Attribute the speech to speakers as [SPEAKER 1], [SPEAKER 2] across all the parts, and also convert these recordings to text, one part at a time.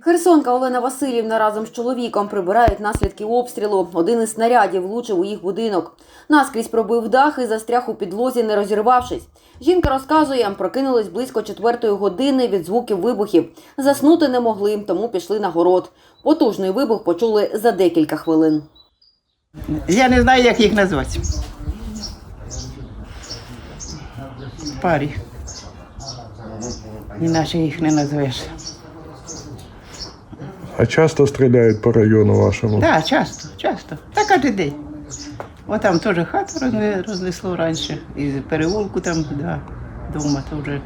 [SPEAKER 1] Херсонка Олена Васильівна разом з чоловіком прибирають наслідки обстрілу. Один із снарядів влучив у їх будинок. Наскрізь пробив дах і застряг у підлозі, не розірвавшись. Жінка розказує, прокинулись близько четвертої години від звуків вибухів. Заснути не могли, тому пішли на город. Потужний вибух почули за декілька хвилин.
[SPEAKER 2] Я не знаю, як їх назвати. Парі. Іначе їх не назвеш.
[SPEAKER 3] А часто стріляють по району вашому?
[SPEAKER 2] Так, да, часто, часто. Та кожен день. О, там теж хату розне- рознесло раніше. І переулку там, да, дома теж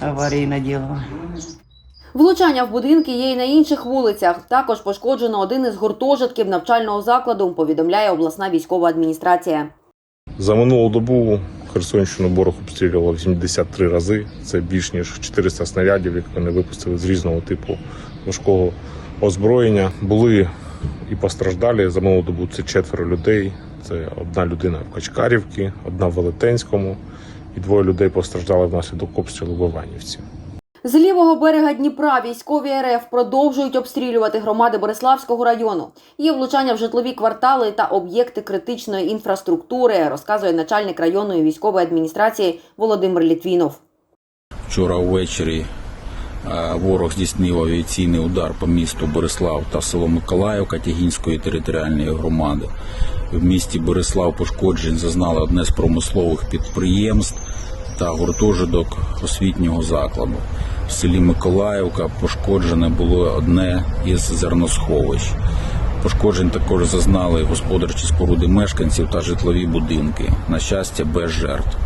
[SPEAKER 2] аварійне діло.
[SPEAKER 1] Влучання в будинки є і на інших вулицях. Також пошкоджено один із гуртожитків навчального закладу, повідомляє обласна військова адміністрація.
[SPEAKER 4] За минулу добу Херсонщину ворог обстрілював 73 рази. Це більш ніж 400 снарядів, які вони випустили з різного типу важкого озброєння. Були і постраждалі за минулу добу. Це четверо людей. Це одна людина в Качкарівці, одна в Велетенському, і двоє людей постраждали внаслідок обстрілу в Іванівці.
[SPEAKER 1] З лівого берега Дніпра військові РФ продовжують обстрілювати громади Бориславського району. Є влучання в житлові квартали та об'єкти критичної інфраструктури, розказує начальник районної військової адміністрації Володимир Літвінов.
[SPEAKER 5] Вчора ввечері ворог здійснив авіаційний удар по місту Борислав та село Миколаївка Тягінської територіальної громади. В місті Борислав пошкоджень зазнали одне з промислових підприємств та гуртожиток освітнього закладу. В селі Миколаївка пошкоджене було одне із зерносховищ. Пошкоджень також зазнали господарчі споруди мешканців та житлові будинки. На щастя, без жертв.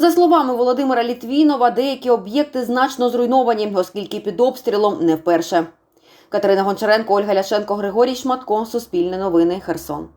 [SPEAKER 1] За словами Володимира Літвінова, деякі об'єкти значно зруйновані, оскільки під обстрілом не вперше. Катерина Гончаренко, Ольга Ляшенко, Григорій Шматко, Суспільне новини, Херсон.